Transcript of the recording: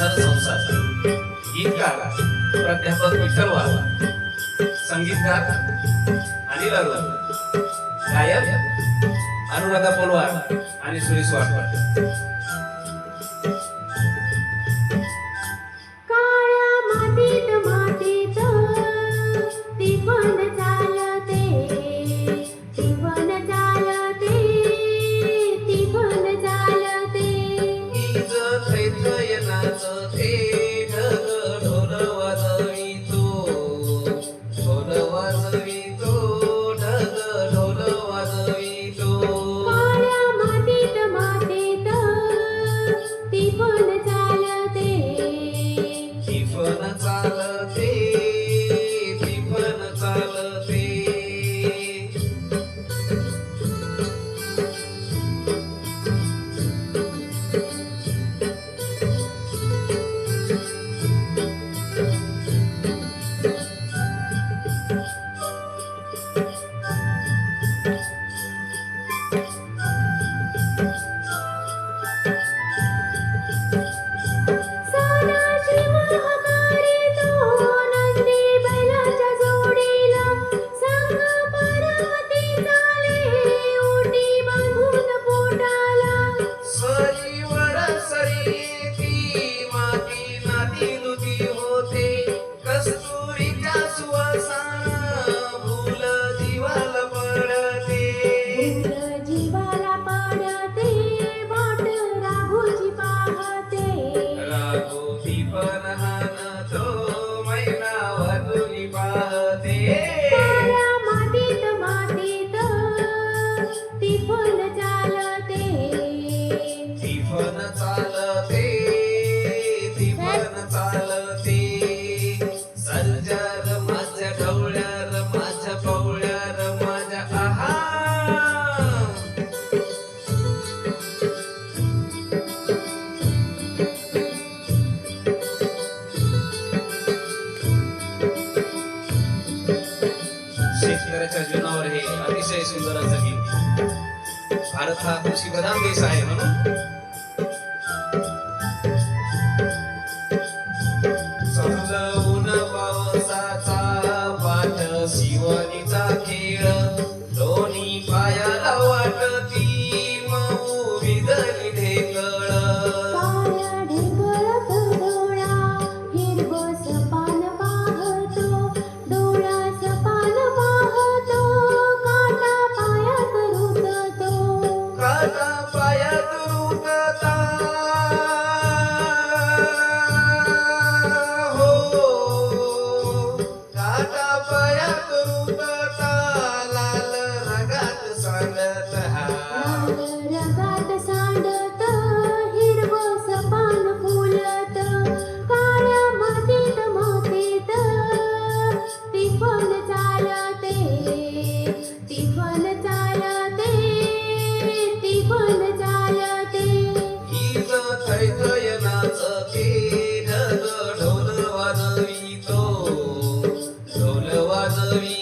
संसार संसार. गीतकार प्राध्यापक विठ्ठल संगीतकार अनिल अरवल गायक अनुराधा पोलवार आणि सुरेश वाटवाड भारत हा कृषी प्रधान देश आहे म्हणून. समजा पाया दुरुगता голові.